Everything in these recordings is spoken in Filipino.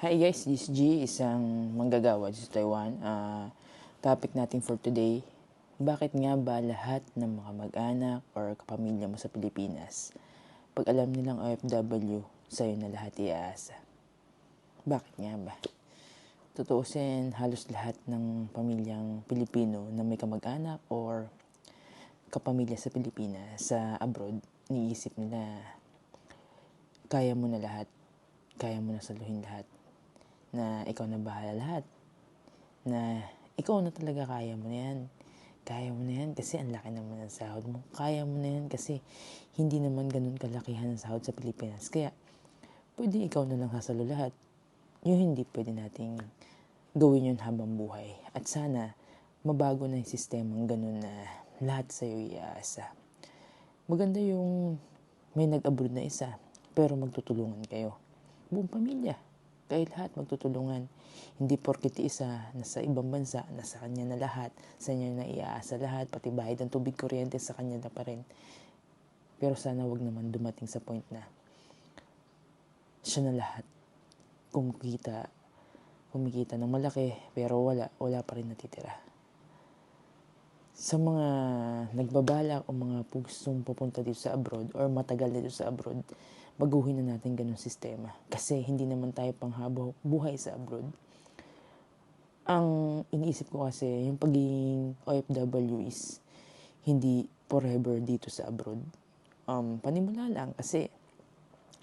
Hi guys, this is G, isang manggagawa sa Taiwan. Ah, topic natin for today, bakit nga ba lahat ng mga mag-anak or kapamilya mo sa Pilipinas, pag alam nilang OFW, sa'yo na lahat iaasa? Bakit nga ba? Tutuusin, halos lahat ng pamilyang Pilipino na may kamag-anak or kapamilya sa Pilipinas, sa abroad, niisip nila, kaya mo na lahat, kaya mo na saluhin lahat, na ikaw na bahala lahat, na ikaw na talaga kaya mo na yan. Kaya mo na yan kasi ang laki naman ng sahod mo. Kaya mo na yan kasi hindi naman ganun kalakihan ang sahod sa Pilipinas. Kaya, pwede ikaw na lang hasalo lahat. Yung hindi pwede nating gawin yun habang buhay. At sana, mabago na yung sistemang ganun na lahat sa'yo iaasa. Maganda yung may nag-abroad na isa, pero magtutulungan kayo. Buong pamilya. Kayo lahat magtutulungan. Hindi porkit isa nasa ibang bansa, nasa kanya na lahat, sa kanya na iaasa lahat, pati bayad ng tubig kuryente sa kanya na pa rin. Pero sana wag naman dumating sa point na siya na lahat. Kumikita, kumikita ng malaki, pero wala, wala pa rin natitira. Sa mga nagbabalak o mga gustong pupunta dito sa abroad or matagal dito sa abroad, baguhin na natin ganun sistema. Kasi hindi naman tayo panghabaw buhay sa abroad. Ang iniisip ko kasi, yung pagiging OFW is hindi forever dito sa abroad. Um, panimula lang kasi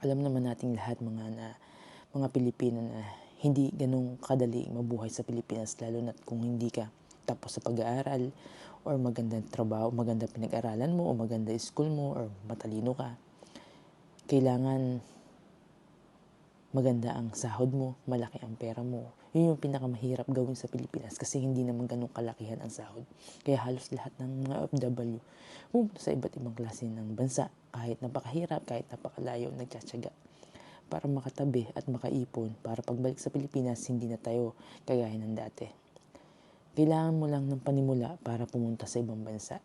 alam naman nating lahat mga na mga Pilipino na hindi ganun kadali mabuhay sa Pilipinas lalo na kung hindi ka tapos sa pag-aaral or magandang trabaho, maganda pinag-aralan mo o maganda school mo or matalino ka. Kailangan maganda ang sahod mo, malaki ang pera mo. Yun yung pinakamahirap gawin sa Pilipinas kasi hindi naman ganun kalakihan ang sahod. Kaya halos lahat ng mga OFW pumunta sa iba't ibang klase ng bansa kahit napakahirap, kahit napakalayo, nagtsatsaga para makatabi at makaipon para pagbalik sa Pilipinas hindi na tayo kagaya ng dati. Kailangan mo lang ng panimula para pumunta sa ibang bansa.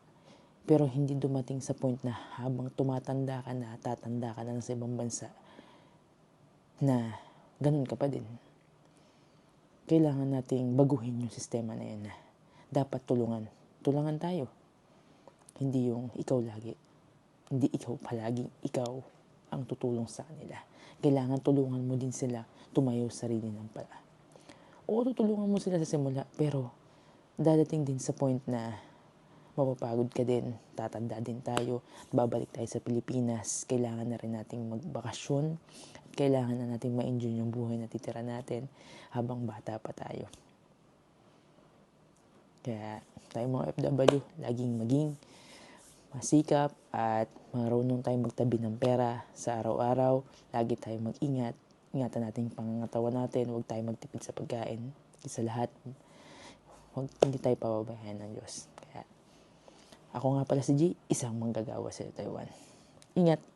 Pero hindi dumating sa point na habang tumatanda ka na, tatanda ka na sa ibang bansa, na ganun ka pa din. Kailangan nating baguhin yung sistema na na dapat tulungan. Tulungan tayo. Hindi yung ikaw lagi. Hindi ikaw palagi. Ikaw ang tutulong sa kanila. Kailangan tulungan mo din sila tumayo sa sarili ng pala. Oo, tutulungan mo sila sa simula, pero dadating din sa point na mapapagod ka din, tatanda din tayo, babalik tayo sa Pilipinas, kailangan na rin nating magbakasyon, at kailangan na nating ma-enjoy yung buhay na titira natin habang bata pa tayo. Kaya tayo mga FW, laging maging masikap at marunong tayong magtabi ng pera sa araw-araw. Lagi tayong mag-ingat. Ingatan natin yung pangangatawan natin. Huwag tayong magtipid sa pagkain. Sa lahat, huwag hindi tayo pababayan ng Diyos. Ako nga pala si G, isang manggagawa sa Taiwan. Ingat!